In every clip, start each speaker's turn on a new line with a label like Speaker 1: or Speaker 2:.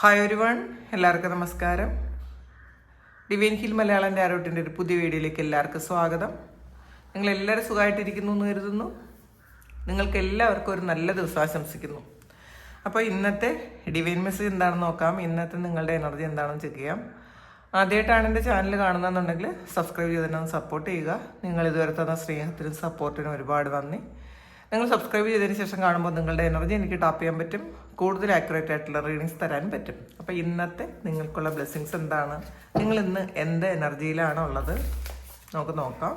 Speaker 1: Hi ഒരു one എല്ലാവർക്കും നമസ്കാരം. ഡിവൈൻ ഹിൽ മലയാളം ഡയറോട്ടിന്റെ ഒരു പുതിയ വീഡിയോയിലേക്ക് എല്ലാവർക്കും സ്വാഗതം. നിങ്ങൾ എല്ലാവരും സുഖമായിട്ടിരിക്കുന്നു എന്ന് കരുതുന്നു. നിങ്ങൾക്ക് എല്ലാവർക്കും ഒരു നല്ല ദിവസം ആശംസിക്കുന്നു. അപ്പോൾ ഇന്നത്തെ ഡിവൈൻ മെസ്സേജ് എന്താണെന്ന് നോക്കാം. ഇന്നത്തെ നിങ്ങളുടെ എനർജി എന്താണെന്ന് ചെക്ക് ചെയ്യാം. ആദ്യമായിട്ടാണ് എന്റെ ചാനൽ കാണുന്നതെന്നുണ്ടെങ്കിൽ സബ്സ്ക്രൈബ് ചെയ്ത് തന്നെ സപ്പോർട്ട് ചെയ്യുക. നിങ്ങൾ ഇതുവരെ തന്ന സ്നേഹത്തിനും സപ്പോർട്ടിനും ഒരുപാട് നന്ദി. നിങ്ങൾ സബ്സ്ക്രൈബ് ചെയ്തതിന് ശേഷം കാണുമ്പോൾ നിങ്ങളുടെ എനർജി എനിക്ക് ടാപ്പ് ചെയ്യാൻ പറ്റും. കൂടുതൽ ആക്യുറേറ്റ് ആയിട്ടുള്ള റീഡിങ്സ് തരാൻ പറ്റും. അപ്പോൾ ഇന്നത്തെ നിങ്ങൾക്കുള്ള ബ്ലെസ്സിങ്സ് എന്താണ്? നിങ്ങൾ ഇന്ന് എന്ത് എനർജിയിലാണ് ഉള്ളത്? നമുക്ക് നോക്കാം.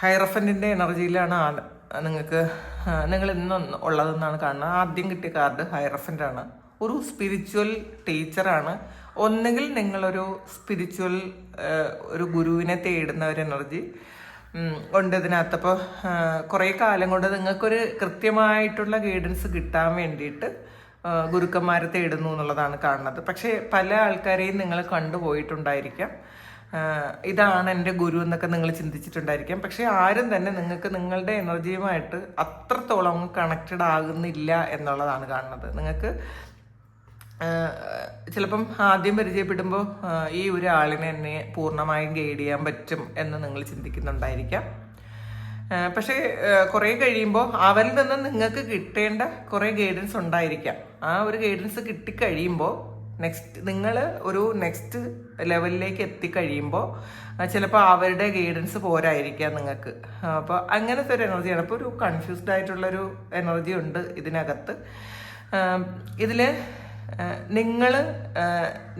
Speaker 1: ഹൈറഫന്റിന്റെ എനർജിയിലാണ് നിങ്ങൾക്ക് നിങ്ങൾ ഇന്ന് ഉള്ളതെന്നാണ് കാണുന്നത്. ആദ്യം കിട്ടിയ കാർഡ് ഹൈറഫന്റ് ആണ്. ഒരു സ്പിരിച്വൽ ടീച്ചറാണ് ഒന്നുകിൽ നിങ്ങളൊരു സ്പിരിച്വൽ ഒരു ഗുരുവിനെ തേടുന്ന ഒരു എനർജി ഉണ്ട് ഇതിനകത്ത്. അപ്പോൾ കുറേ കാലം കൊണ്ട് നിങ്ങൾക്കൊരു കൃത്യമായിട്ടുള്ള ഗൈഡൻസ് കിട്ടാൻ വേണ്ടിയിട്ട് ഗുരുക്കന്മാരെ തേടുന്നു എന്നുള്ളതാണ് കാണുന്നത്. പക്ഷേ പല ആൾക്കാരെയും നിങ്ങൾ കണ്ടുപോയിട്ടുണ്ടായിരിക്കാം. ഇതാണ് എന്റെ ഗുരു എന്നൊക്കെ നിങ്ങൾ ചിന്തിച്ചിട്ടുണ്ടായിരിക്കാം. പക്ഷേ ആരും തന്നെ നിങ്ങൾക്ക് നിങ്ങളുടെ എനർജിയുമായിട്ട് അത്രത്തോളം കണക്റ്റഡ് ആകുന്നില്ല എന്നുള്ളതാണ് കാണുന്നത്. നിങ്ങൾക്ക് ചിലപ്പം ആദ്യം പരിചയപ്പെടുമ്പോൾ ഈ ഒരു ആളിനെ എന്നെ പൂർണമായും ഗൈഡ് ചെയ്യാൻ പറ്റും എന്ന് നിങ്ങൾ ചിന്തിക്കുന്നുണ്ടായിരിക്കാം. പക്ഷേ കുറേ കഴിയുമ്പോൾ അവരിൽ നിന്ന് നിങ്ങൾക്ക് കിട്ടേണ്ട കുറേ ഗൈഡൻസ് ഉണ്ടായിരിക്കാം. ആ ഒരു ഗൈഡൻസ് കിട്ടിക്കഴിയുമ്പോൾ നെക്സ്റ്റ് നിങ്ങൾ ഒരു നെക്സ്റ്റ് ലെവലിലേക്ക് എത്തിക്കഴിയുമ്പോൾ ചിലപ്പോൾ അവരുടെ ഗൈഡൻസ് പോരായിരിക്കാം നിങ്ങൾക്ക്. അപ്പോൾ അങ്ങനത്തെ ഒരു എനർജിയാണ് അപ്പോൾ ഒരു കൺഫ്യൂസ്ഡ് ആയിട്ടുള്ളൊരു എനർജി ഉണ്ട് ഇതിനകത്ത്. ഇതിൽ നിങ്ങൾ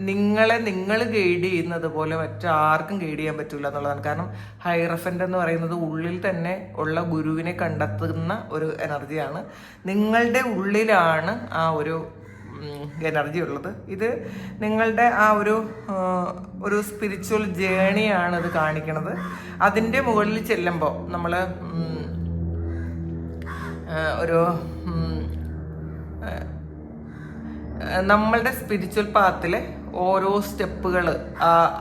Speaker 1: നിങ്ങളെ നിങ്ങൾ ഗൈഡ് ചെയ്യുന്നത് പോലെ മറ്റാർക്കും ഗൈഡ് ചെയ്യാൻ പറ്റില്ല എന്നുള്ളതാണ്. കാരണം ഹൈറഫന്റ് എന്ന് പറയുന്നത് ഉള്ളിൽ തന്നെ ഉള്ള ഗുരുവിനെ കണ്ടെത്തുന്ന ഒരു എനർജിയാണ് നിങ്ങളുടെ ഉള്ളിലാണ് ആ ഒരു എനർജി ഉള്ളത്. ഇത് നിങ്ങളുടെ ആ ഒരു ഒരു സ്പിരിച്വൽ ജേണിയാണ് ഇത് കാണിക്കുന്നത് അതിന്റെ മുകളിൽ ചെല്ലുമ്പോൾ നമ്മൾ ഒരു നമ്മളുടെ സ്പിരിച്വൽ പാത്തിലെ ഓരോ സ്റ്റെപ്പുകൾ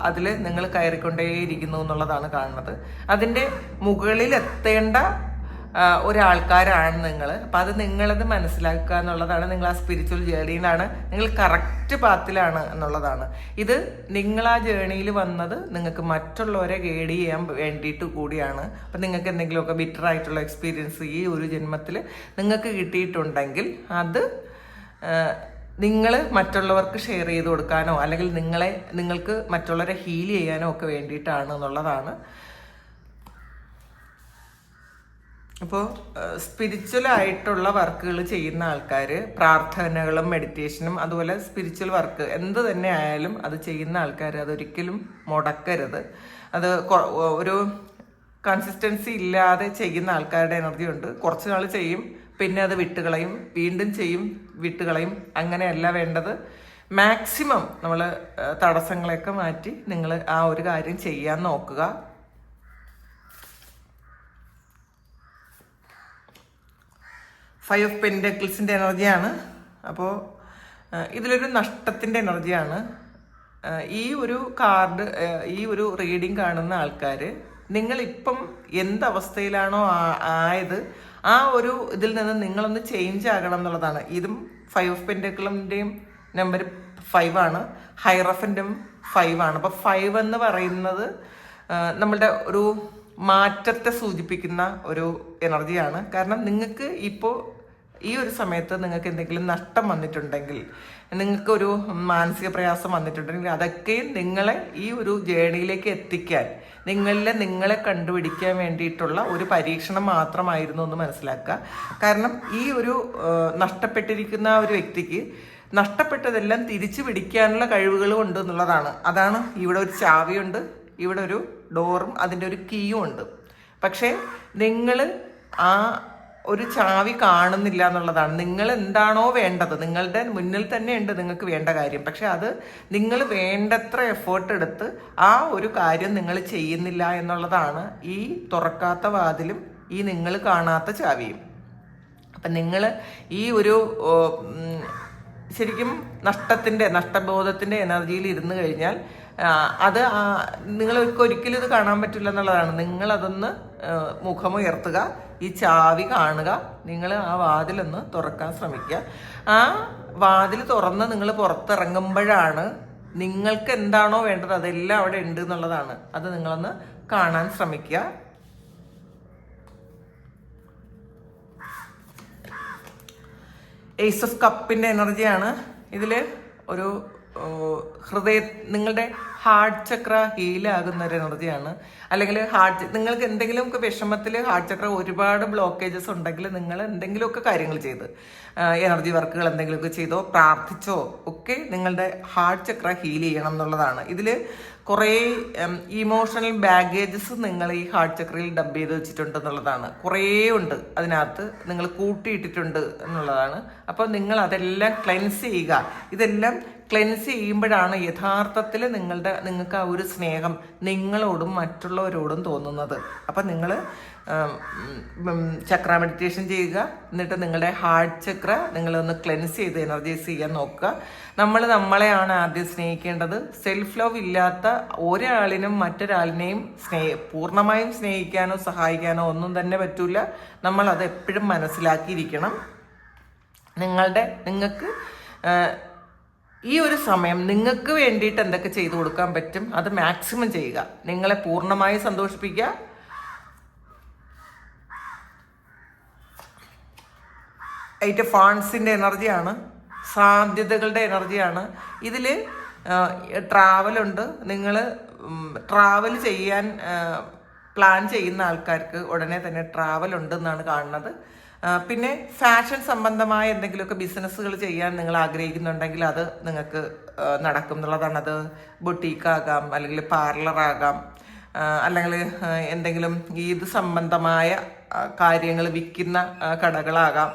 Speaker 1: അതിൽ നിങ്ങൾ കയറിക്കൊണ്ടേയിരിക്കുന്നു എന്നുള്ളതാണ് കാണുന്നത്. അതിന്റെ മുകളിൽ എത്തേണ്ട ഒരാൾക്കാരാണ് നിങ്ങൾ. അപ്പം അത് നിങ്ങളത് മനസ്സിലാക്കുക എന്നുള്ളതാണ് നിങ്ങൾ ആ സ്പിരിച്വൽ ജേണിയിലാണ് നിങ്ങൾ കറക്റ്റ് പാത്തിലാണ് എന്നുള്ളതാണ്. ഇത് നിങ്ങൾ ആ ജേണിയിൽ വന്നത് നിങ്ങൾക്ക് മറ്റുള്ളവരെ ഗൈഡ് ചെയ്യാൻ വേണ്ടിയിട്ട് കൂടിയാണ്. അപ്പം നിങ്ങൾക്ക് എന്തെങ്കിലുമൊക്കെ ബിറ്റർ ആയിട്ടുള്ള എക്സ്പീരിയൻസ് ഈ ഒരു ജന്മത്തിൽ നിങ്ങൾക്ക് കിട്ടിയിട്ടുണ്ടെങ്കിൽ അത് നിങ്ങൾ മറ്റുള്ളവർക്ക് ഷെയർ ചെയ്ത് കൊടുക്കാനോ അല്ലെങ്കിൽ നിങ്ങളെ നിങ്ങൾക്ക് മറ്റുള്ളവരെ ഹീൽ ചെയ്യാനോ ഒക്കെ വേണ്ടിയിട്ടാണ് എന്നുള്ളതാണ്. അപ്പോൾ സ്പിരിച്വൽ ആയിട്ടുള്ള വർക്കുകൾ ചെയ്യുന്ന ആൾക്കാർ പ്രാർത്ഥനകളും മെഡിറ്റേഷനും അതുപോലെ സ്പിരിച്വൽ വർക്ക് എന്ത് തന്നെ ആയാലും അത് ചെയ്യുന്ന ആൾക്കാർ അതൊരിക്കലും മുടക്കരുത്. അത് ഒരു കൺസിസ്റ്റൻസി ഇല്ലാതെ ചെയ്യുന്ന ആൾക്കാരുടെ എനർജി ഉണ്ട്. കുറച്ച് നാൾ ചെയ്യും പിന്നെ അത് വിട്ടുകളയും വീണ്ടും ചെയ്യും വിട്ടുകളയും അങ്ങനെയല്ല വേണ്ടത്. മാക്സിമം നമ്മൾ തടസ്സങ്ങളെയൊക്കെ മാറ്റി നിങ്ങൾ ആ ഒരു കാര്യം ചെയ്യാൻ നോക്കുക. ഫൈവ് ഓഫ് പെൻഡക്കിൾസിന്റെ എനർജിയാണ്. അപ്പോൾ ഇതിലൊരു നഷ്ടത്തിന്റെ എനർജിയാണ്. ഈ ഒരു കാർഡ് ഈ ഒരു റീഡിങ് കാണുന്ന ആൾക്കാർ നിങ്ങളിപ്പം എന്തവസ്ഥയിലാണോ ആയത് ആ ഒരു ഇതിൽ നിന്ന് നിങ്ങളൊന്ന് ചേഞ്ച് ആകണം എന്നുള്ളതാണ്. ഇതും ഫൈവ് ഓഫ് പെൻഡക്കിളിന്റെയും നമ്പർ ഫൈവ് ആണ്. ഹൈറഫിന്റെയും ഫൈവ് ആണ്. അപ്പോൾ ഫൈവ് എന്ന് പറയുന്നത് നമ്മളുടെ ഒരു മാറ്റത്തെ സൂചിപ്പിക്കുന്ന ഒരു എനർജിയാണ്. കാരണം നിങ്ങൾക്ക് ഇപ്പോൾ ഈ ഒരു സമയത്ത് നിങ്ങൾക്ക് എന്തെങ്കിലും നഷ്ടം വന്നിട്ടുണ്ടെങ്കിൽ നിങ്ങൾക്കൊരു മാനസിക പ്രയാസം വന്നിട്ടുണ്ടെങ്കിൽ അതൊക്കെയും നിങ്ങളെ ഈ ഒരു ജേണിയിലേക്ക് എത്തിക്കാൻ നിങ്ങളിലെ നിങ്ങളെ കണ്ടുപിടിക്കാൻ വേണ്ടിയിട്ടുള്ള ഒരു പരീക്ഷണം മാത്രമായിരുന്നു എന്ന് മനസ്സിലാക്കുക. കാരണം ഈ ഒരു നഷ്ടപ്പെട്ടിരിക്കുന്ന ഒരു വ്യക്തിക്ക് നഷ്ടപ്പെട്ടതെല്ലാം തിരിച്ചു പിടിക്കാനുള്ള കഴിവുകൾ ഉണ്ട് എന്നുള്ളതാണ്. അതാണ് ഇവിടെ ഒരു ചാവിയുണ്ട്. ഇവിടെ ഒരു ഡോറും അതിന്റെ ഒരു കീയും ഉണ്ട്. പക്ഷേ നിങ്ങൾ ആ ഒരു ചാവി കാണുന്നില്ല എന്നുള്ളതാണ്. നിങ്ങൾ എന്താണോ വേണ്ടത് നിങ്ങളുടെ മുന്നിൽ തന്നെ ഉണ്ട് നിങ്ങൾക്ക് വേണ്ട കാര്യം. പക്ഷെ അത് നിങ്ങൾ വേണ്ടത്ര എഫേർട്ട് എടുത്ത് ആ ഒരു കാര്യം നിങ്ങൾ ചെയ്യുന്നില്ല എന്നുള്ളതാണ് ഈ തുറക്കാത്ത വാതിലും ഈ നിങ്ങൾ കാണാത്ത ചാവിയും. അപ്പം നിങ്ങൾ ഈ ഒരു ശരിക്കും നഷ്ടത്തിന്റെ നഷ്ടബോധത്തിന്റെ എനർജിയിൽ ഇരുന്ന് കഴിഞ്ഞാൽ അത് നിങ്ങൾക്ക് ഒരിക്കലും ഇത് കാണാൻ പറ്റില്ല എന്നുള്ളതാണ്. നിങ്ങൾ അതൊന്ന് മുഖമുയർത്തുക ഈ ചാവി കാണുക നിങ്ങൾ ആ വാതിലൊന്ന് തുറക്കാൻ ശ്രമിക്കുക. ആ വാതിൽ തുറന്ന് നിങ്ങൾ പുറത്തിറങ്ങുമ്പോഴാണ് നിങ്ങൾക്ക് എന്താണോ വേണ്ടത് അതെല്ലാം അവിടെ ഉണ്ട് എന്നുള്ളതാണ്. അത് നിങ്ങളൊന്ന് കാണാൻ ശ്രമിക്കുക. ഏസ് ഓഫ് കപ്പിന്റെ എനർജിയാണ് ഇതിൽ ഒരു ഹൃദയ നിങ്ങളുടെ ഹാർട്ട് ചക്ര ഹീലാകുന്ന ഒരു എനർജിയാണ് അല്ലെങ്കിൽ ഹാർട്ട് നിങ്ങൾക്ക് എന്തെങ്കിലും വിഷമത്തിൽ ഹാർട്ട് ചക്ര ഒരുപാട് ബ്ലോക്കേജസ് ഉണ്ടെങ്കിൽ നിങ്ങൾ എന്തെങ്കിലുമൊക്കെ കാര്യങ്ങൾ ചെയ്ത്. എനർജി വർക്കുകൾ എന്തെങ്കിലുമൊക്കെ ചെയ്തോ പ്രാർത്ഥിച്ചോ ഒക്കെ നിങ്ങളുടെ ഹാർട്ട് ചക്ര ഹീൽ ചെയ്യണം എന്നുള്ളതാണ്. ഇതിൽ കുറേ ഇമോഷണൽ ബാഗേജസ് നിങ്ങൾ ഈ ഹാർട്ട് ചക്രയിൽ ഡബ് ചെയ്ത് വെച്ചിട്ടുണ്ട് എന്നുള്ളതാണ്. കുറേ ഉണ്ട് അതിനകത്ത് നിങ്ങൾ കൂട്ടിയിട്ടിട്ടുണ്ട് എന്നുള്ളതാണ്. അപ്പോൾ നിങ്ങൾ അതെല്ലാം ക്ലെൻസ് ചെയ്യുക. ഇതെല്ലാം ക്ലെൻസ് ചെയ്യുമ്പോഴാണ് യഥാർത്ഥത്തിൽ നിങ്ങളുടെ നിങ്ങൾക്ക് ആ ഒരു സ്നേഹം നിങ്ങളോടും മറ്റുള്ളവരോടും തോന്നുന്നത്. അപ്പം നിങ്ങൾ ചക്ര മെഡിറ്റേഷൻ ചെയ്യുക. എന്നിട്ട് നിങ്ങളുടെ ഹാർട്ട് ചക്ര നിങ്ങളൊന്ന് ക്ലെൻസ് ചെയ്ത് എനർജൈസ് ചെയ്യാൻ നോക്കുക. നമ്മൾ നമ്മളെയാണ് ആദ്യം സ്നേഹിക്കേണ്ടത്. സെൽഫ് ലവ് ഇല്ലാത്ത ഒരാളിനും മറ്റൊരാളിനെയും സ്നേഹ പൂർണമായും സ്നേഹിക്കാനോ സഹായിക്കാനോ ഒന്നും തന്നെ പറ്റൂല. നമ്മൾ അത് എപ്പോഴും മനസ്സിലാക്കിയിരിക്കണം. നിങ്ങളുടെ നിങ്ങൾക്ക് ഈ ഒരു സമയം നിങ്ങൾക്ക് വേണ്ടിയിട്ട് എന്തൊക്കെ ചെയ്തു കൊടുക്കാൻ പറ്റും അത് മാക്സിമം ചെയ്യുക. നിങ്ങളെ പൂർണമായി സന്തോഷിപ്പിക്കുക. അതിന്റെ ഫാൺസിന്റെ എനർജിയാണ് സാധ്യതകളുടെ എനർജിയാണ്. ഇതിൽ ട്രാവലുണ്ട് നിങ്ങൾ ട്രാവൽ ചെയ്യാൻ പ്ലാൻ ചെയ്യുന്ന ആൾക്കാർക്ക് ഉടനെ തന്നെ ട്രാവൽ ഉണ്ടെന്നാണ് കാണുന്നത്. പിന്നെ ഫാഷൻ സംബന്ധമായ എന്തെങ്കിലുമൊക്കെ ബിസിനസ്സുകൾ ചെയ്യാൻ നിങ്ങൾ ആഗ്രഹിക്കുന്നുണ്ടെങ്കിൽ അത് നിങ്ങൾക്ക് നടക്കും എന്നുള്ളതാണ്. അത് ബൊട്ടീക്കാകാം അല്ലെങ്കിൽ പാർലറാകാം അല്ലെങ്കിൽ എന്തെങ്കിലും ഈദ് സംബന്ധമായ കാര്യങ്ങൾ വിൽക്കുന്ന കടകളാകാം.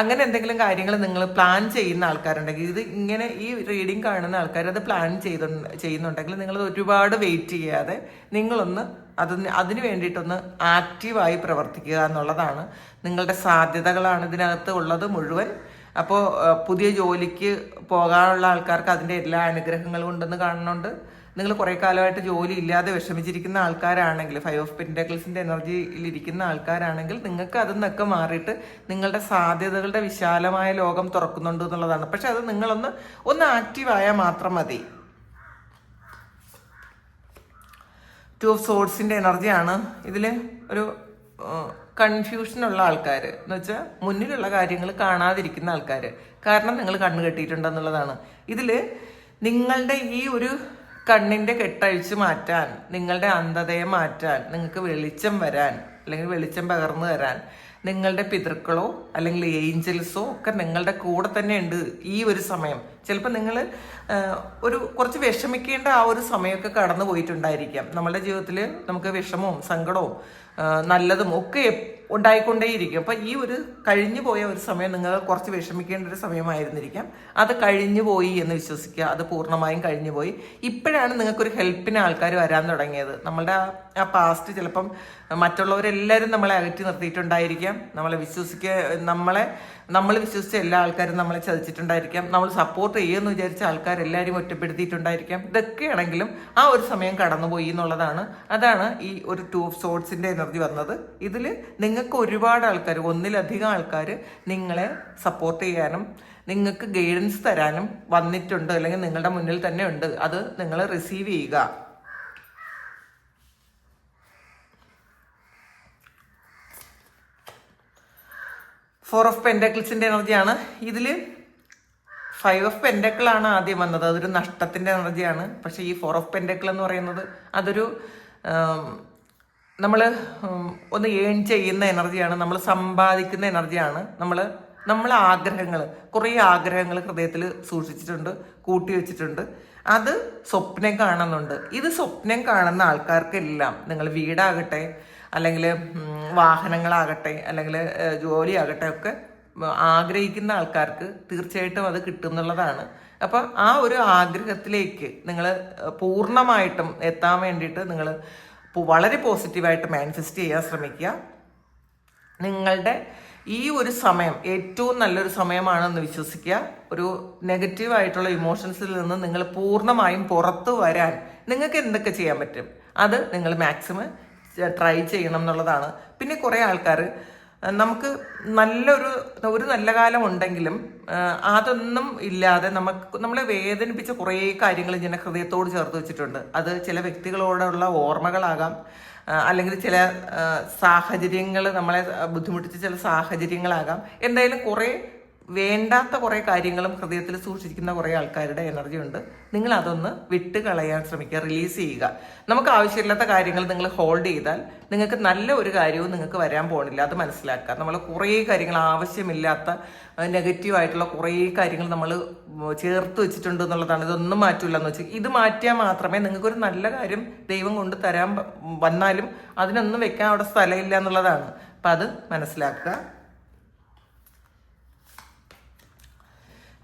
Speaker 1: അങ്ങനെ എന്തെങ്കിലും കാര്യങ്ങൾ നിങ്ങൾ പ്ലാൻ ചെയ്യുന്ന ആൾക്കാരുണ്ടെങ്കിൽ ഇത് ഇങ്ങനെ ഈ റീഡിങ് കാണുന്ന ആൾക്കാർ അത് പ്ലാൻ ചെയ്തു ചെയ്യുന്നുണ്ടെങ്കിൽ നിങ്ങൾ ഒരുപാട് വെയിറ്റ് ചെയ്യാതെ നിങ്ങളൊന്ന് അതിന് അതിന് വേണ്ടിയിട്ടൊന്ന് ആക്റ്റീവായി പ്രവർത്തിക്കുക എന്നുള്ളതാണ് നിങ്ങളുടെ സാധ്യതകളാണ് ഇതിനകത്ത് ഉള്ളത് മുഴുവൻ. അപ്പോൾ പുതിയ ജോലിക്ക് പോകാനുള്ള ആൾക്കാർക്ക് അതിന്റെ എല്ലാ അനുഗ്രഹങ്ങളും ഉണ്ടെന്ന് കാണുന്നുണ്ട്. നിങ്ങൾ കുറേ കാലമായിട്ട് ജോലി ഇല്ലാതെ വിഷമിച്ചിരിക്കുന്ന ആൾക്കാരാണെങ്കിൽ ഫൈവ് ഓഫ് പെൻഡക്കിൾസിന്റെ എനർജിയിൽ ഇരിക്കുന്ന ആൾക്കാരാണെങ്കിൽ നിങ്ങൾക്ക് അതിൽ നിന്നൊക്കെ മാറിയിട്ട് നിങ്ങളുടെ സാധ്യതകളുടെ വിശാലമായ ലോകം തുറക്കുന്നുണ്ട് എന്നുള്ളതാണ്. പക്ഷെ അത് നിങ്ങളൊന്ന് ഒന്ന് ആക്റ്റീവായാൽ മാത്രം മതി. ടു ഓഫ് സോഡ്സിന്റെ എനർജിയാണ് ഇതിൽ ഒരു കൺഫ്യൂഷനുള്ള ആൾക്കാർ. എന്ന് വെച്ചാൽ മുന്നിലുള്ള കാര്യങ്ങൾ കാണാതിരിക്കുന്ന ആൾക്കാർ. കാരണം നിങ്ങൾ കണ്ണ് കെട്ടിയിട്ടുണ്ടെന്നുള്ളതാണ്. ഇതിൽ നിങ്ങളുടെ ഈ ഒരു കണ്ണിന്റെ കെട്ടഴിച്ച് മാറ്റാൻ നിങ്ങളുടെ അന്ധതയെ മാറ്റാൻ നിങ്ങൾക്ക് വെളിച്ചം വരാൻ അല്ലെങ്കിൽ വെളിച്ചം പകർന്നു തരാൻ നിങ്ങളുടെ പിതൃക്കളോ അല്ലെങ്കിൽ ഏഞ്ചൽസോ ഒക്കെ നിങ്ങളുടെ കൂടെ തന്നെ ഉണ്ട് ഈ ഒരു സമയം. ചിലപ്പോൾ നിങ്ങൾ ഒരു കുറച്ച് വിഷമിക്കേണ്ട ആ ഒരു സമയമൊക്കെ കടന്നു പോയിട്ടുണ്ടായിരിക്കാം നമ്മുടെ ജീവിതത്തിൽ നമുക്ക് വിഷമവും സങ്കടവും നല്ലതും ഒക്കെ ഉണ്ടായിക്കൊണ്ടേയിരിക്കും. അപ്പം ഈ ഒരു കഴിഞ്ഞു പോയ ഒരു സമയം നിങ്ങൾ കുറച്ച് വിഷമിക്കേണ്ട ഒരു സമയമായിരുന്നിരിക്കാം. അത് കഴിഞ്ഞു പോയി എന്ന് വിശ്വസിക്കുക. അത് പൂർണമായും കഴിഞ്ഞു പോയി. ഇപ്പോഴാണ് നിങ്ങൾക്കൊരു ഹെൽപ്പിന് ആൾക്കാർ വരാൻ തുടങ്ങിയത്. നമ്മളുടെ ആ- പാസ്റ്റ് ചിലപ്പം മറ്റുള്ളവരെല്ലാവരും നമ്മളെ അകറ്റി നിർത്തിയിട്ടുണ്ടായിരിക്കാം. നമ്മളെ വിശ്വസിക്കുക നമ്മളെ നമ്മൾ വിശ്വസിച്ച എല്ലാ ആൾക്കാരും നമ്മളെ ചതിച്ചിട്ടുണ്ടായിരിക്കാം. നമ്മൾ സപ്പോർട്ട് ചെയ്യുമെന്ന് വിചാരിച്ച ആൾക്കാരെല്ലാവരും ഒറ്റപ്പെടുത്തിയിട്ടുണ്ടായിരിക്കാം. ഇതൊക്കെയാണെങ്കിലും ആ ഒരു സമയം കടന്നുപോയി എന്നുള്ളതാണ്. അതാണ് ഈ ഒരു ടൂ ഓഫ് സോഡ്സിന്റെ എനർജി വന്നത്. ഇതിൽ നിങ്ങൾക്ക് ഒരുപാട് ആൾക്കാർ ഒന്നിലധികം ആൾക്കാർ നിങ്ങളെ സപ്പോർട്ട് ചെയ്യാനും നിങ്ങൾക്ക് ഗൈഡൻസ് തരാനും വന്നിട്ടുണ്ട്. അല്ലെങ്കിൽ നിങ്ങളുടെ മുന്നിൽ തന്നെ ഉണ്ട്. അത് നിങ്ങൾ റിസീവ് ചെയ്യുക. ഫോർ ഓഫ് പെൻഡക്കിൾസിന്റെ എനർജിയാണ്. ഇതിൽ ഫൈവ് ഓഫ് പെൻഡക്കിൾ ആണ് ആദ്യം വന്നത്. അതൊരു നഷ്ടത്തിന്റെ എനർജിയാണ്. പക്ഷേ ഈ ഫോർ ഓഫ് പെൻഡക്കിൾ എന്ന് പറയുന്നത് അതൊരു നമ്മൾ ഒന്ന് ഏൺ ചെയ്യുന്ന എനർജിയാണ്. നമ്മൾ സമ്പാദിക്കുന്ന എനർജിയാണ്. നമ്മൾ നമ്മൾ ആഗ്രഹങ്ങൾ കുറേ ആഗ്രഹങ്ങൾ ഹൃദയത്തിൽ സൂക്ഷിച്ചിട്ടുണ്ട് കൂട്ടി വെച്ചിട്ടുണ്ട്. അത് സ്വപ്നം കാണുന്നുണ്ട്. ഇത് സ്വപ്നം കാണുന്ന ആൾക്കാർക്കെല്ലാം നിങ്ങൾ വീടാകട്ടെ അല്ലെങ്കിൽ വാഹനങ്ങളാകട്ടെ അല്ലെങ്കിൽ ജോലിയാകട്ടെ ഒക്കെ ആഗ്രഹിക്കുന്ന ആൾക്കാർക്ക് തീർച്ചയായിട്ടും അത് കിട്ടും എന്നുള്ളതാണ്. അപ്പം ആ ഒരു ആഗ്രഹത്തിലേക്ക് നിങ്ങൾ പൂർണമായിട്ടും എത്താൻ വേണ്ടിയിട്ട് നിങ്ങൾ വളരെ പോസിറ്റീവായിട്ട് മാനിഫെസ്റ്റ് ചെയ്യാൻ ശ്രമിക്കുക. നിങ്ങളുടെ ഈ ഒരു സമയം ഏറ്റവും നല്ലൊരു സമയമാണെന്ന് വിശ്വസിക്കുക. ഒരു നെഗറ്റീവ് ആയിട്ടുള്ള ഇമോഷൻസിൽ നിന്ന് നിങ്ങൾ പൂർണമായും പുറത്തു വരാൻ നിങ്ങൾക്ക് എന്തൊക്കെ ചെയ്യാൻ പറ്റും? അത് നിങ്ങൾ മാക്സിമം ട്രൈ ചെയ്യണം എന്നുള്ളതാണ്. പിന്നെ കുറേ ആൾക്കാർ നമുക്ക് നല്ലൊരു ഒരു നല്ല കാലം ഉണ്ടെങ്കിലും അതൊന്നും ഇല്ലാതെ നമുക്ക് നമ്മളെ വേദനിപ്പിച്ച കുറേ കാര്യങ്ങൾ ഇങ്ങനെ ഹൃദയത്തോട് ചേർത്ത് വെച്ചിട്ടുണ്ട്. അത് ചില വ്യക്തികളോടുള്ള ഓർമ്മകളാകാം അല്ലെങ്കിൽ ചില സാഹചര്യങ്ങൾ നമ്മളെ ബുദ്ധിമുട്ടിച്ച ചില സാഹചര്യങ്ങളാകാം. എന്തായാലും കുറേ വേണ്ടാത്ത കുറേ കാര്യങ്ങളും ഹൃദയത്തിൽ സൂക്ഷിക്കുന്ന കുറേ ആൾക്കാരുടെ എനർജി ഉണ്ട്. നിങ്ങൾ അതൊന്ന് വിട്ട് കളയാൻ ശ്രമിക്കുക റിലീസ് ചെയ്യുക. നമുക്ക് ആവശ്യമില്ലാത്ത കാര്യങ്ങൾ നിങ്ങൾ ഹോൾഡ് ചെയ്താൽ നിങ്ങൾക്ക് നല്ല ഒരു കാര്യവും നിങ്ങൾക്ക് വരാൻ പോകണില്ല അത് മനസ്സിലാക്കുക. നമ്മൾ കുറേ കാര്യങ്ങൾ ആവശ്യമില്ലാത്ത നെഗറ്റീവ് ആയിട്ടുള്ള കുറേ കാര്യങ്ങൾ നമ്മൾ ചേർത്ത് വെച്ചിട്ടുണ്ട് എന്നുള്ളതാണ്. ഇതൊന്നും മാറ്റില്ല എന്ന് വെച്ചാൽ ഇത് മാറ്റിയാൽ മാത്രമേ നിങ്ങൾക്ക് ഒരു നല്ല കാര്യം ദൈവം കൊണ്ട് തരാൻ വന്നാലും അതിനൊന്നും വെക്കാൻ അവിടെ സ്ഥലമില്ല എന്നുള്ളതാണ്. അപ്പം അത് മനസ്സിലാക്കുക.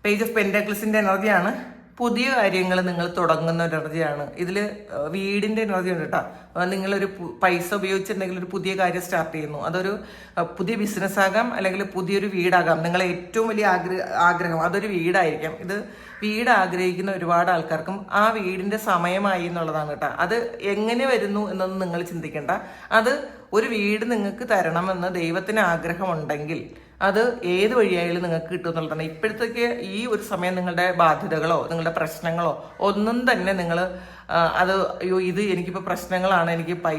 Speaker 1: പേജ് ഓഫ് പെൻഡാക്കിൾസിന്റെ എനർജിയാണ് പുതിയ കാര്യങ്ങൾ നിങ്ങൾ തുടങ്ങുന്ന ഒരു എനർജിയാണ് ഇതിൽ വീടിന്റെ എനർജി ഉണ്ട് കേട്ടോ നിങ്ങളൊരു പൈസ ഉപയോഗിച്ചിട്ടുണ്ടെങ്കിൽ ഒരു പുതിയ കാര്യം സ്റ്റാർട്ട് ചെയ്യുന്നു. അതൊരു പുതിയ ബിസിനസ് ആകാം അല്ലെങ്കിൽ പുതിയൊരു വീടാകാം. നിങ്ങളെ ഏറ്റവും വലിയ ആഗ്രഹ ആഗ്രഹം അതൊരു വീടായിരിക്കാം. ഇത് വീട് ആഗ്രഹിക്കുന്ന ഒരുപാട് ആൾക്കാർക്കും ആ വീടിന്റെ സമയമായി എന്നുള്ളതാണ് കേട്ടോ അത് എങ്ങനെ വരുന്നു എന്നൊന്നും നിങ്ങൾ ചിന്തിക്കേണ്ട. അത് ഒരു വീട് നിങ്ങൾക്ക് തരണമെന്ന് ദൈവത്തിന് ആഗ്രഹമുണ്ടെങ്കിൽ അത് ഏത് വഴിയായാലും നിങ്ങൾക്ക് കിട്ടും എന്നുള്ളതാണ് ഇപ്പോഴത്തേക്ക് ഈ ഒരു സമയം നിങ്ങളുടെ ബാധ്യതകളോ നിങ്ങളുടെ പ്രശ്നങ്ങളോ ഒന്നും തന്നെ നിങ്ങൾ അത് അയ്യോ ഇത് എനിക്കിപ്പോൾ പ്രശ്നങ്ങളാണ് എനിക്ക് പൈ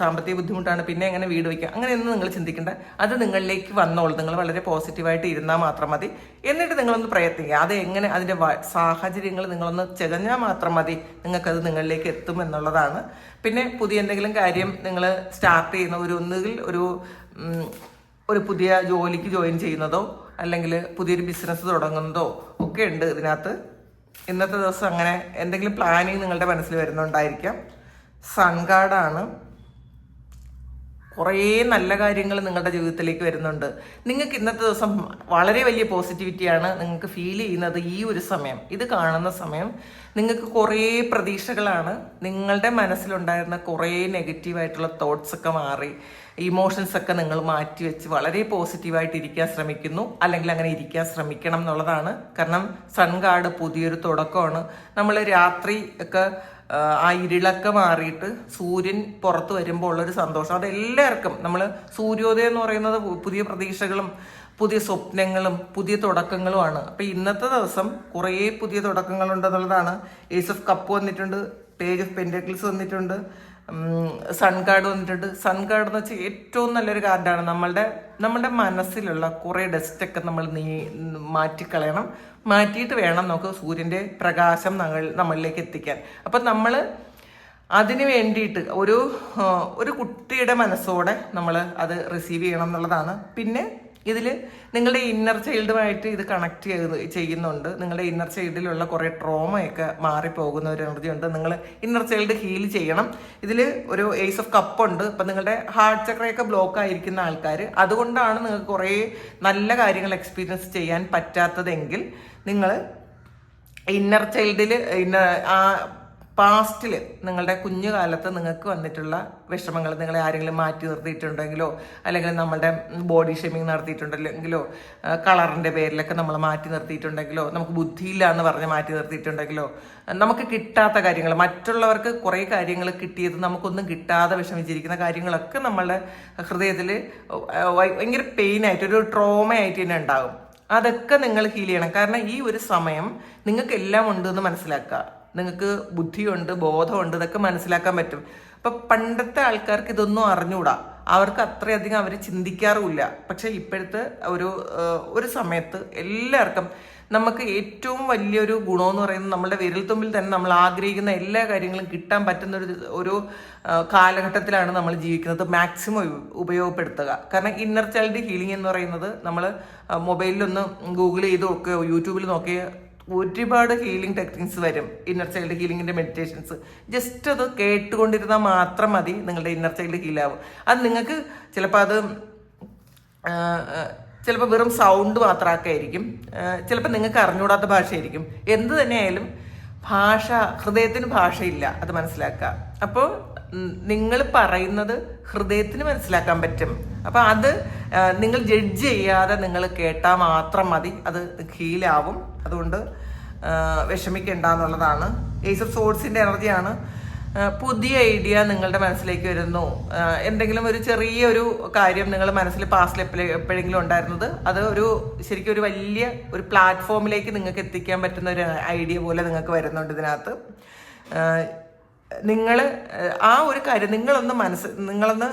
Speaker 1: സാമ്പത്തിക ബുദ്ധിമുട്ടാണ് പിന്നെ എങ്ങനെ വീട് വയ്ക്കുക അങ്ങനെയൊന്നും നിങ്ങൾ ചിന്തിക്കേണ്ട. അത് നിങ്ങളിലേക്ക് വന്നോളൂ. നിങ്ങൾ വളരെ പോസിറ്റീവായിട്ട് ഇരുന്നാൽ മാത്രം മതി. എന്നിട്ട് നിങ്ങളൊന്ന് പ്രയത്നിക്കുക അത് എങ്ങനെ അതിന്റെ സാഹചര്യങ്ങൾ നിങ്ങളൊന്ന് ചെകഞ്ഞാൽ മാത്രം മതി. നിങ്ങൾക്കത് നിങ്ങളിലേക്ക് എത്തും എന്നുള്ളതാണ്. പിന്നെ പുതിയ എന്തെങ്കിലും കാര്യം നിങ്ങൾ സ്റ്റാർട്ട് ചെയ്യുന്ന ഒരു ഒന്നുകിൽ ഒരു ഒരു പുതിയ ജോലിക്ക് ജോയിൻ ചെയ്യുന്നതോ അല്ലെങ്കിൽ പുതിയൊരു ബിസിനസ് തുടങ്ങുന്നതോ ഒക്കെ ഉണ്ട് ഇതിനകത്ത്. ഇന്നത്തെ ദിവസം അങ്ങനെ എന്തെങ്കിലും പ്ലാനിങ് നിങ്ങളുടെ മനസ്സിൽ വരുന്നുണ്ടായിരിക്കാം. സൺഗാർഡാണ് കുറേ നല്ല കാര്യങ്ങൾ നിങ്ങളുടെ ജീവിതത്തിലേക്ക് വരുന്നുണ്ട്. നിങ്ങൾക്ക് ഇന്നത്തെ ദിവസം വളരെ വലിയ പോസിറ്റിവിറ്റിയാണ് നിങ്ങൾക്ക് ഫീൽ ചെയ്യുന്നത് ഈ ഒരു സമയം. ഇത് കാണുന്ന സമയം നിങ്ങൾക്ക് കുറേ പ്രതീക്ഷകളാണ്. നിങ്ങളുടെ മനസ്സിലുണ്ടായിരുന്ന കുറേ നെഗറ്റീവായിട്ടുള്ള തോട്ട്സ് ഒക്കെ മാറി. ഇമോഷൻസ് ഒക്കെ നിങ്ങൾ മാറ്റിവെച്ച് വളരെ പോസിറ്റീവായിട്ട് ഇരിക്കാൻ ശ്രമിക്കുന്നു. അല്ലെങ്കിൽ അങ്ങനെ ഇരിക്കാൻ ശ്രമിക്കണം എന്നുള്ളതാണ്. കാരണം സൺ ഗാർഡ് പുതിയൊരു തുടക്കമാണ്. നമ്മൾ രാത്രി ഒക്കെ ആ, ഇരുളൊക്കെ മാറിയിട്ട് സൂര്യൻ പുറത്ത് വരുമ്പോൾ ഉള്ളൊരു സന്തോഷം. അതെല്ലാവർക്കും നമ്മൾ സൂര്യോദയം എന്ന് പറയുന്നത് പുതിയ പ്രതീക്ഷകളും പുതിയ സ്വപ്നങ്ങളും പുതിയ തുടക്കങ്ങളുമാണ്. അപ്പൊ ഇന്നത്തെ ദിവസം കുറേ പുതിയ തുടക്കങ്ങളുണ്ടെന്നുള്ളതാണ് ഏസ് ഓഫ് കപ്പ് വന്നിട്ടുണ്ട് പേജ് ഓഫ് പെൻഡക്കിൾസ് വന്നിട്ടുണ്ട് സൺ കാർഡ് വന്നിട്ടുണ്ട്. സൺ കാർഡ് എന്ന് വെച്ചാൽ ഏറ്റവും നല്ലൊരു കാർഡാണ് നമ്മളുടെ നമ്മുടെ മനസ്സിലുള്ള കുറേ ഡസ്റ്റൊക്കെ നമ്മൾ നീ മാറ്റിക്കളയണം. മാറ്റിയിട്ട് വേണം നമുക്ക് സൂര്യന്റെ പ്രകാശം നമ്മൾ നമ്മളിലേക്ക് എത്തിക്കാൻ. അപ്പം നമ്മൾ അതിന് വേണ്ടിയിട്ട് ഒരു ഒരു കുട്ടിയുടെ മനസ്സോടെ നമ്മൾ അത് റിസീവ് ചെയ്യണം എന്നുള്ളതാണ്. പിന്നെ ഇതിൽ നിങ്ങളുടെ ഇന്നർ ചൈൽഡുമായിട്ട് ഇത് കണക്ട് ചെയ്ത് ചെയ്യുന്നുണ്ട്. നിങ്ങളുടെ ഇന്നർ ചൈൽഡിലുള്ള കുറേ ട്രോമയൊക്കെ മാറിപ്പോകുന്ന ഒരു എനർജി ഉണ്ട്. നിങ്ങൾ ഇന്നർ ചൈൽഡ് ഹീൽ ചെയ്യണം. ഇതിൽ ഒരു ഏസ് ഓഫ് കപ്പ് ഉണ്ട്. ഇപ്പം നിങ്ങളുടെ ഹാർട്ട് ചക്രയൊക്കെ ബ്ലോക്ക് ആയിരിക്കുന്ന ആൾക്കാർ അതുകൊണ്ടാണ് നിങ്ങൾക്ക് കുറേ നല്ല കാര്യങ്ങൾ എക്സ്പീരിയൻസ് ചെയ്യാൻ പറ്റാത്തതെങ്കിൽ നിങ്ങൾ ഇന്നർ ചൈൽഡിൽ ഇന്നർ ആ പാസ്റ്റിൽ നിങ്ങളുടെ കുഞ്ഞുകാലത്ത് നിങ്ങൾക്ക് വന്നിട്ടുള്ള വിഷമങ്ങൾ നിങ്ങളെ ആരെങ്കിലും മാറ്റി നിർത്തിയിട്ടുണ്ടെങ്കിലോ അല്ലെങ്കിൽ നമ്മളുടെ ബോഡി ഷേമിങ് നടത്തിയിട്ടുണ്ടെങ്കിലോ കളറിന്റെ പേരിലൊക്കെ നമ്മൾ മാറ്റി നിർത്തിയിട്ടുണ്ടെങ്കിലോ നമുക്ക് ബുദ്ധിയില്ല എന്ന് പറഞ്ഞ് മാറ്റി നിർത്തിയിട്ടുണ്ടെങ്കിലോ നമുക്ക് കിട്ടാത്ത കാര്യങ്ങൾ മറ്റുള്ളവർക്ക് കുറേ കാര്യങ്ങൾ കിട്ടിയത് നമുക്കൊന്നും കിട്ടാതെ വിഷമിച്ചിരിക്കുന്ന കാര്യങ്ങളൊക്കെ നമ്മളുടെ ഹൃദയത്തിൽ ഭയങ്കര ട്രോമ ആയിട്ട് തന്നെ ഉണ്ടാകും. അതൊക്കെ നിങ്ങൾ ഹീൽ ചെയ്യണം. കാരണം ഈ ഒരു സമയം നിങ്ങൾക്ക് എല്ലാം ഉണ്ട് എന്ന് മനസ്സിലാക്കുക. നിങ്ങൾക്ക് ബുദ്ധിയുണ്ട് ബോധമുണ്ട് ഇതൊക്കെ മനസ്സിലാക്കാൻ പറ്റും. അപ്പൊ പണ്ടത്തെ ആൾക്കാർക്ക് ഇതൊന്നും അറിഞ്ഞൂടാ. അവർക്ക് അത്രയധികം അവർ ചിന്തിക്കാറുമില്ല. പക്ഷെ ഇപ്പോഴത്തെ ഒരു ഒരു സമയത്ത് എല്ലാവർക്കും നമുക്ക് ഏറ്റവും വലിയൊരു ഗുണമെന്ന് പറയുന്നത് നമ്മുടെ വിരൽത്തുമ്പിൽ തന്നെ നമ്മൾ ആഗ്രഹിക്കുന്ന എല്ലാ കാര്യങ്ങളും കിട്ടാൻ പറ്റുന്ന ഒരു ഒരു കാലഘട്ടത്തിലാണ് നമ്മൾ ജീവിക്കുന്നത്. മാക്സിമം ഉപയോഗപ്പെടുത്തുക. കാരണം ഇന്നർ ചൈൽഡ് ഹീലിംഗ് എന്ന് പറയുന്നത് നമ്മൾ മൊബൈലിലൊന്ന് ഗൂഗിൾ ചെയ്ത് നോക്കുകയോ യൂട്യൂബിൽ നോക്കിയോ ഒരുപാട് ഹീലിംഗ് ടെക്നിക്സ് വരും. ഇന്നർ ചൈൽഡ് ഹീലിംഗിന്റെ മെഡിറ്റേഷൻസ് ജസ്റ്റ് അത് കേട്ടുകൊണ്ടിരുന്നാൽ മാത്രം മതി നിങ്ങളുടെ ഇന്നർ ചൈൽഡ് ഹീലാവും അത് നിങ്ങൾക്ക് ചിലപ്പോൾ അത് ചിലപ്പോൾ വെറും സൗണ്ട് മാത്രമൊക്കെ ആയിരിക്കും ചിലപ്പോൾ നിങ്ങൾക്ക് അറിഞ്ഞുകൂടാത്ത ഭാഷയായിരിക്കും. എന്ത് തന്നെയായാലും ഭാഷ ഹൃദയത്തിന് ഭാഷയില്ല. അത് മനസ്സിലാക്കുക. അപ്പോൾ നിങ്ങൾ പറയുന്നത് ഹൃദയത്തിന് മനസ്സിലാക്കാൻ പറ്റും. അപ്പോൾ അത് നിങ്ങൾ ജഡ്ജ് ചെയ്യാതെ നിങ്ങൾ കേട്ടാൽ മാത്രം മതി. അത് ഹീലാവും. അതുകൊണ്ട് വിഷമിക്കേണ്ട എന്നുള്ളതാണ്. ഏസ് ഓഫ് സോഴ്സിന്റെ എനർജിയാണ്. പുതിയ ഐഡിയ നിങ്ങളുടെ മനസ്സിലേക്ക് വരുന്നു. എന്തെങ്കിലും ഒരു ചെറിയ ഒരു കാര്യം നിങ്ങൾ മനസ്സിൽ പാസ്റ്റിൽ എപ്പോഴെങ്കിലും ഉണ്ടായിരുന്നത് അത് ഒരു ശരിക്കും ഒരു വലിയ ഒരു പ്ലാറ്റ്ഫോമിലേക്ക് നിങ്ങൾക്ക് എത്തിക്കാൻ പറ്റുന്ന ഒരു ഐഡിയ പോലെ നിങ്ങൾക്ക് വരുന്നുണ്ട് ഇതിനകത്ത്. നിങ്ങൾ ആ ഒരു കാര്യം നിങ്ങളൊന്ന് മനസ്സ് നിങ്ങളൊന്ന്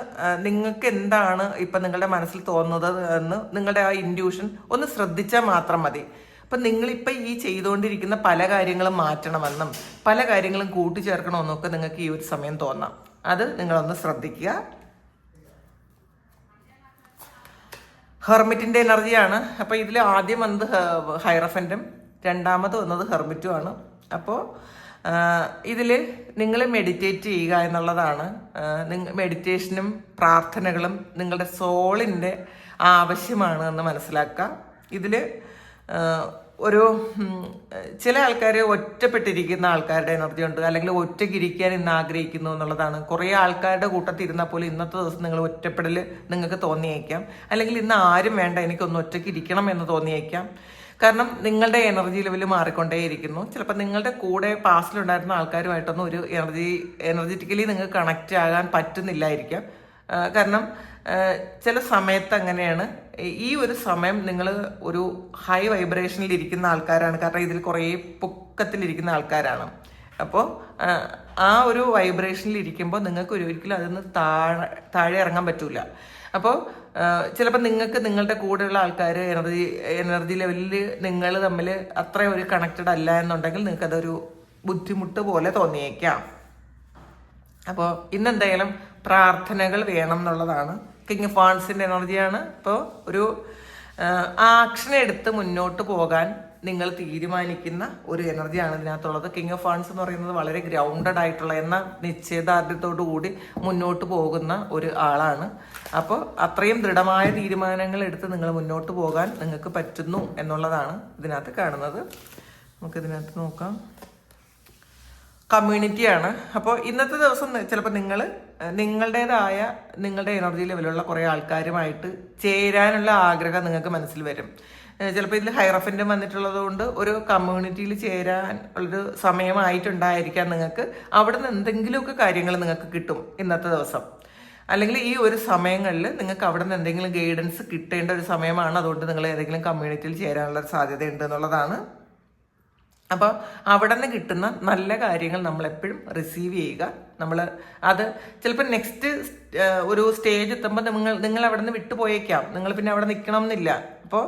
Speaker 1: നിങ്ങൾക്ക് എന്താണ് ഇപ്പം നിങ്ങളുടെ മനസ്സിൽ തോന്നുന്നത് എന്ന് നിങ്ങളുടെ ആ ഇൻഡ്യൂഷൻ ഒന്ന് ശ്രദ്ധിച്ചാൽ മാത്രം മതി. അപ്പം നിങ്ങളിപ്പോൾ ഈ ചെയ്തുകൊണ്ടിരിക്കുന്ന പല കാര്യങ്ങളും മാറ്റണമെന്നും പല കാര്യങ്ങളും കൂട്ടിച്ചേർക്കണമെന്നൊക്കെ നിങ്ങൾക്ക് ഈ ഒരു സമയം തോന്നാം. അത് നിങ്ങളൊന്ന് ശ്രദ്ധിക്കുക. ഹെർമിറ്റിന്റെ എനർജിയാണ്. അപ്പോൾ ഇതിൽ ആദ്യം വന്നത് ഹൈറഫന്റും രണ്ടാമത് വന്നത് ഹെർമിറ്റുമാണ്. അപ്പോൾ ഇതിൽ നിങ്ങൾ മെഡിറ്റേറ്റ് ചെയ്യുക എന്നുള്ളതാണ്. മെഡിറ്റേഷനും പ്രാർത്ഥനകളും നിങ്ങളുടെ സോളിന്റെ ആവശ്യമാണ് എന്ന് മനസ്സിലാക്കുക. ഇതിൽ ഒരു ചില ആൾക്കാർ ഒറ്റപ്പെട്ടിരിക്കുന്ന ആൾക്കാരുടെ എനർജി ഉണ്ട്. അല്ലെങ്കിൽ ഒറ്റയ്ക്ക് ഇരിക്കാൻ ഇന്ന് ആഗ്രഹിക്കുന്നു എന്നുള്ളതാണ്. കുറേ ആൾക്കാരുടെ കൂട്ടത്തിൽ ഇരുന്നാൽ പോലും ഇന്നത്തെ ദിവസം നിങ്ങൾ ഒറ്റപ്പെടൽ നിങ്ങൾക്ക് തോന്നിയേക്കാം. അല്ലെങ്കിൽ ഇന്ന് ആരും വേണ്ട എനിക്കൊന്ന് ഒറ്റയ്ക്ക് ഇരിക്കണം എന്ന് തോന്നിയേക്കാം. കാരണം നിങ്ങളുടെ എനർജി ലെവൽ മാറിക്കൊണ്ടേയിരിക്കുന്നു. ചിലപ്പോൾ നിങ്ങളുടെ കൂടെ പാസ്റ്റിലുണ്ടായിരുന്ന ആൾക്കാരുമായിട്ടൊന്നും ഒരു എനർജി എനർജറ്റിക്കലി നിങ്ങൾക്ക് കണക്റ്റ് ആകാൻ പറ്റുന്നില്ലായിരിക്കാം. കാരണം ചില സമയത്ത് അങ്ങനെയാണ്. ഈ ഒരു സമയം നിങ്ങൾ ഒരു ഹൈ വൈബ്രേഷനിൽ ഇരിക്കുന്ന ആൾക്കാരാണ്. കാരണം ഇതിൽ കുറേ പൊക്കത്തിലിരിക്കുന്ന ആൾക്കാരാണ്. അപ്പോൾ ആ ഒരു വൈബ്രേഷനിൽ ഇരിക്കുമ്പോൾ നിങ്ങൾക്ക് ഒരു ഒരിക്കലും അതിൽ നിന്ന് താഴെ താഴെ ഇറങ്ങാൻ പറ്റൂല. അപ്പോൾ ചിലപ്പോൾ നിങ്ങൾക്ക് നിങ്ങളുടെ കൂടെയുള്ള ആൾക്കാർ എനർജി എനർജി ലെവലിൽ നിങ്ങൾ തമ്മിൽ അത്ര ഒരു കണക്റ്റഡ് അല്ല എന്നുണ്ടെങ്കിൽ നിങ്ങൾക്കതൊരു ബുദ്ധിമുട്ട് പോലെ തോന്നിയേക്കാം. അപ്പോൾ ഇന്നെന്തായാലും പ്രാർത്ഥനകൾ വേണം എന്നുള്ളതാണ്. കിങ് ഫാൻസിന്റെ എനർജിയാണ് ഇപ്പോൾ ഒരു ആക്ഷൻ എടുത്ത് മുന്നോട്ട് പോകാൻ നിങ്ങൾ തീരുമാനിക്കുന്ന ഒരു എനർജിയാണ് ഇതിനകത്തുള്ളത്. കിങ് ഓഫ് ഫാൺസ് എന്ന് പറയുന്നത് വളരെ ഗ്രൗണ്ടഡ് ആയിട്ടുള്ള എന്ന നിശ്ചയദാർഢ്യത്തോടു കൂടി മുന്നോട്ട് പോകുന്ന ഒരു ആളാണ്. അപ്പോൾ അത്രയും ദൃഢമായ തീരുമാനങ്ങൾ എടുത്ത് നിങ്ങൾ മുന്നോട്ട് പോകാൻ നിങ്ങൾക്ക് പറ്റുന്നു എന്നുള്ളതാണ് ഇതിനകത്ത് കാണുന്നത്. നമുക്ക് ഇതിനകത്ത് നോക്കാം. കമ്മ്യൂണിറ്റിയാണ് അപ്പോൾ ഇന്നത്തെ ദിവസം ചിലപ്പോൾ നിങ്ങൾ നിങ്ങളുടേതായ നിങ്ങളുടെ എനർജി ലെവലുള്ള കുറേ ആൾക്കാരുമായിട്ട് ചേരാനുള്ള ആഗ്രഹം നിങ്ങൾക്ക് മനസ്സിൽ വരും. ചിലപ്പോൾ ഇതിൽ ഹൈറഫിന്റെ വന്നിട്ടുള്ളത് കൊണ്ട് ഒരു കമ്മ്യൂണിറ്റിയിൽ ചേരാൻ ഉള്ളൊരു സമയമായിട്ടുണ്ടായിരിക്കാം നിങ്ങൾക്ക്. അവിടെ നിന്ന് എന്തെങ്കിലുമൊക്കെ കാര്യങ്ങൾ നിങ്ങൾക്ക് കിട്ടും ഇന്നത്തെ ദിവസം. അല്ലെങ്കിൽ ഈ ഒരു സമയങ്ങളിൽ നിങ്ങൾക്ക് അവിടെ നിന്ന് എന്തെങ്കിലും ഗൈഡൻസ് കിട്ടേണ്ട ഒരു സമയമാണ് അതുകൊണ്ട് നിങ്ങൾ ഏതെങ്കിലും കമ്മ്യൂണിറ്റിയിൽ ചേരാനുള്ള സാധ്യത സാധ്യതയുണ്ട് എന്നുള്ളതാണ് അപ്പോൾ അവിടെ നിന്ന് കിട്ടുന്ന നല്ല കാര്യങ്ങൾ നമ്മൾ എപ്പോഴും റിസീവ് ചെയ്യുക. നമ്മൾ അത് ചിലപ്പോൾ നെക്സ്റ്റ് ഒരു സ്റ്റേജ് എത്തുമ്പോൾ നിങ്ങൾ നിങ്ങൾ അവിടെ നിന്ന് വിട്ടുപോയേക്കാം നിങ്ങൾ പിന്നെ അവിടെ നിൽക്കണം എന്നില്ല അപ്പോൾ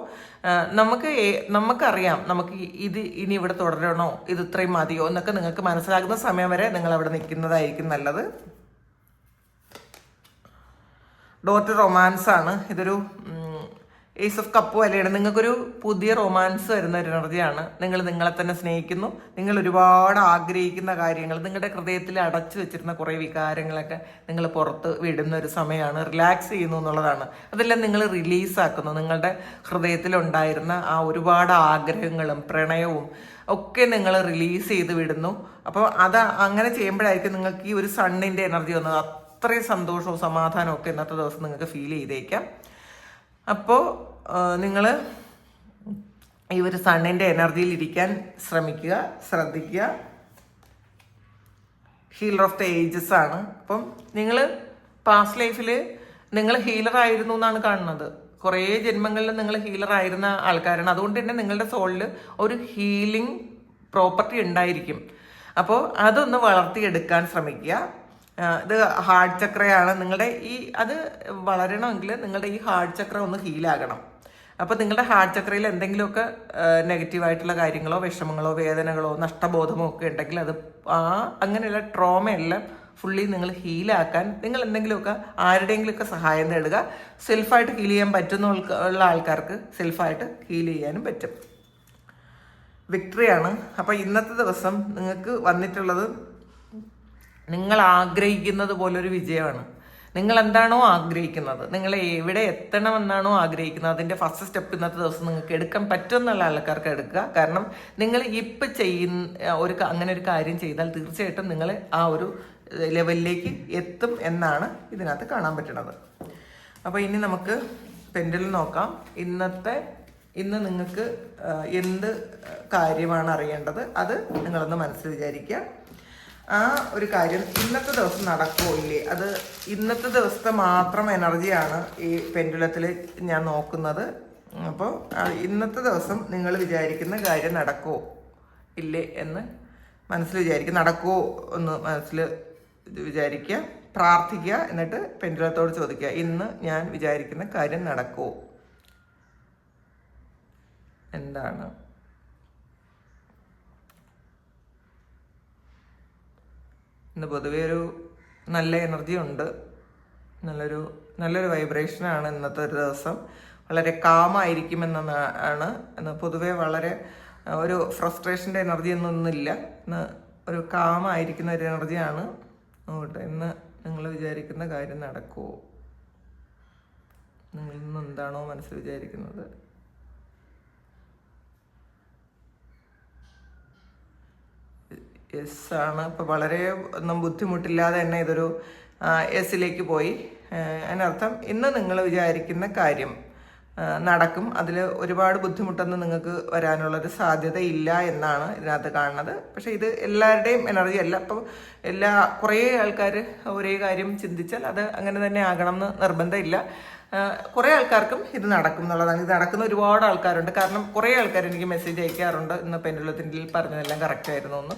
Speaker 1: നമുക്ക് നമുക്കറിയാം നമുക്ക് ഇത് ഇനി ഇവിടെ തുടരണോ ഇത് ഇത്രയും മതിയോ എന്നൊക്കെ നിങ്ങൾക്ക് മനസ്സിലാകുന്ന സമയം വരെ നിങ്ങൾ അവിടെ നിൽക്കുന്നതായിരിക്കും നല്ലത്. ഡോട്ട് റൊമാൻസ് ആണ്. ഇതൊരു ഏസ് ഓഫ് കപ്പ് പോലെയാണ് നിങ്ങൾക്കൊരു പുതിയ റൊമാൻസ് വരുന്ന ഒരു എനർജിയാണ് നിങ്ങൾ നിങ്ങളെ തന്നെ സ്നേഹിക്കുന്നു. നിങ്ങൾ ഒരുപാട് ആഗ്രഹിക്കുന്ന കാര്യങ്ങൾ നിങ്ങളുടെ ഹൃദയത്തിൽ അടച്ചു വെച്ചിരുന്ന കുറേ വികാരങ്ങളൊക്കെ നിങ്ങൾ പുറത്ത് വിടുന്ന ഒരു സമയമാണ്. റിലാക്സ് ചെയ്യുന്നു എന്നുള്ളതാണ്. അതെല്ലാം നിങ്ങൾ റിലീസാക്കുന്നു നിങ്ങളുടെ ഹൃദയത്തിലുണ്ടായിരുന്ന ആ ഒരുപാട് ആഗ്രഹങ്ങളും പ്രണയവും ഒക്കെ നിങ്ങൾ റിലീസ് ചെയ്ത് വിടുന്നു. അപ്പോൾ അത് അങ്ങനെ ചെയ്യുമ്പോഴായിരിക്കും നിങ്ങൾക്ക് ഈ ഒരു സണ്ണിന്റെ എനർജി വന്നത്. അത്രയും സന്തോഷവും സമാധാനവും ഒക്കെ ഇന്നത്തെ ദിവസം നിങ്ങൾക്ക് ഫീൽ ചെയ്തേക്കാം. അപ്പോൾ നിങ്ങൾ ഈ ഒരു സണ്ണിന്റെ എനർജിയിൽ ഇരിക്കാൻ ശ്രമിക്കുക ശ്രദ്ധിക്കുക. ഹീലർ ഓഫ് ദ ഏജസ് ആണ്. അപ്പം നിങ്ങൾ പാസ്റ്റ് ലൈഫിൽ നിങ്ങൾ ഹീലർ ആയിരുന്നു എന്നാണ് കാണുന്നത്. കുറേ ജന്മങ്ങളിൽ നിങ്ങൾ ഹീലർ ആയിരുന്ന ആൾക്കാരാണ്. അതുകൊണ്ട് തന്നെ നിങ്ങളുടെ സോളിൽ ഒരു ഹീലിംഗ് പ്രോപ്പർട്ടി ഉണ്ടായിരിക്കും. അപ്പോൾ അതൊന്ന് വളർത്തിയെടുക്കാൻ ശ്രമിക്കുക. ഇത് ഹാർട്ട് ചക്രയാണ് നിങ്ങളുടെ ഈ അത് വളരണമെങ്കിൽ നിങ്ങളുടെ ഈ ഹാർട്ട് ചക്ര ഒന്ന് ഹീലാകണം അപ്പോൾ നിങ്ങളുടെ ഹാർട്ട് ചക്രയിൽ എന്തെങ്കിലുമൊക്കെ നെഗറ്റീവായിട്ടുള്ള കാര്യങ്ങളോ വിഷമങ്ങളോ വേദനകളോ നഷ്ടബോധമോ ഒക്കെ ഉണ്ടെങ്കിൽ അത് ആ അങ്ങനെയുള്ള ട്രോമയെല്ലാം ഫുള്ളി നിങ്ങൾ ഹീലാക്കാൻ നിങ്ങൾ എന്തെങ്കിലുമൊക്കെ ആരുടെയെങ്കിലുമൊക്കെ സഹായം തേടുക സെൽഫായിട്ട് ഹീൽ ചെയ്യാൻ പറ്റുന്ന ഉള്ള ആൾക്കാർക്ക് സെൽഫായിട്ട് ഹീൽ ചെയ്യാനും പറ്റും. വിക്ടറിയാണ് അപ്പോൾ ഇന്നത്തെ ദിവസം നിങ്ങൾക്ക് വന്നിട്ടുള്ളത് നിങ്ങൾ ആഗ്രഹിക്കുന്നത് പോലൊരു വിജയമാണ്. നിങ്ങൾ എന്താണോ ആഗ്രഹിക്കുന്നത്? നിങ്ങൾ എവിടെ എത്തണമെന്നാണോ ആഗ്രഹിക്കുന്നത്? അതിന്റെ ഫസ്റ്റ് സ്റ്റെപ്പ് ഇന്നത്തെ ദിവസം നിങ്ങൾക്ക് എടുക്കാൻ പറ്റുമെന്നുള്ള ആൾക്കാർക്ക് എടുക്കുക. കാരണം നിങ്ങൾ ഇപ്പം ചെയ്യുന്ന ഒരു അങ്ങനെ ഒരു കാര്യം ചെയ്താൽ തീർച്ചയായിട്ടും നിങ്ങൾ ആ ഒരു ലെവലിലേക്ക് എത്തും എന്നാണ് ഇതിനകത്ത് കാണാൻ പറ്റുന്നത്. അപ്പോൾ ഇനി നമുക്ക് പെൻഡിൽ നോക്കാം. ഇന്നത്തെ ഇന്ന് നിങ്ങൾക്ക് എന്ത് കാര്യമാണ് അറിയേണ്ടത്? അത് നിങ്ങളൊന്ന് മനസ്സിൽ വിചാരിക്കുക. ആ ഒരു കാര്യം ഇന്നത്തെ ദിവസം നടക്കുമോ ഇല്ലേ? അത് ഇന്നത്തെ ദിവസത്തെ മാത്രം എനർജിയാണ് ഈ പെൻഡുലത്തിൽ ഞാൻ നോക്കുന്നത്. അപ്പോൾ ഇന്നത്തെ ദിവസം നിങ്ങൾ വിചാരിക്കുന്ന കാര്യം നടക്കുമോ ഇല്ലേ എന്ന് മനസ്സിൽ വിചാരിക്കുക നടക്കുമോ എന്ന് മനസ്സിൽ വിചാരിക്കുക പ്രാർത്ഥിക്കുക എന്നിട്ട് പെൻഡുലത്തോട് ചോദിക്കുക ഇന്ന് ഞാൻ വിചാരിക്കുന്ന കാര്യം നടക്കുമോ എന്താണ്? ഇന്ന് പൊതുവേ ഒരു നല്ല എനർജി ഉണ്ട്. നല്ലൊരു നല്ലൊരു വൈബ്രേഷനാണ് ഇന്നത്തെ ഒരു ദിവസം. വളരെ കാമായിരിക്കുമെന്നാണ് ഇന്ന് പൊതുവേ വളരെ ഒരു ഫ്രസ്ട്രേഷന്റെ എനർജി ഒന്നും ഒന്നൊന്നുമില്ല ഇന്ന് ഒരു കാമായിരിക്കുന്ന ഒരു എനർജിയാണ് നോക്കട്ടെ ഇന്ന് നിങ്ങൾ വിചാരിക്കുന്ന കാര്യം നടക്കുമോ നിങ്ങൾ ഇന്ന് എന്താണോ മനസ്സിൽ വിചാരിക്കുന്നത്. എസ് ആണ്. ഇപ്പം വളരെ ഒന്നും ബുദ്ധിമുട്ടില്ലാതെ തന്നെ ഇതൊരു എസിലേക്ക് പോയി. അതിനർത്ഥം ഇന്ന് നിങ്ങൾ വിചാരിക്കുന്ന കാര്യം നടക്കും. അതിൽ ഒരുപാട് ബുദ്ധിമുട്ടൊന്നും നിങ്ങൾക്ക് വരാനുള്ളൊരു സാധ്യത ഇല്ല എന്നാണ് ഇതിനകത്ത് കാണുന്നത്. പക്ഷേ ഇത് എല്ലാവരുടെയും എനർജി അല്ല. അപ്പോൾ എല്ലാ കുറേ ആൾക്കാർ ഒരേ കാര്യം ചിന്തിച്ചാൽ അത് അങ്ങനെ തന്നെ ആകണം എന്ന് നിർബന്ധമില്ല കുറേ ആൾക്കാർക്കും ഇത് നടക്കും എന്നുള്ളതാണ്. ഇത് നടക്കുന്ന ഒരുപാട് ആൾക്കാരുണ്ട്. കാരണം കുറേ ആൾക്കാർ എനിക്ക് മെസ്സേജ് അയക്കാറുണ്ട്. ഇന്ന് പെൻഡുലത്തിന്റെ പറഞ്ഞതെല്ലാം കറക്റ്റ് ആയിരുന്നു എന്ന്.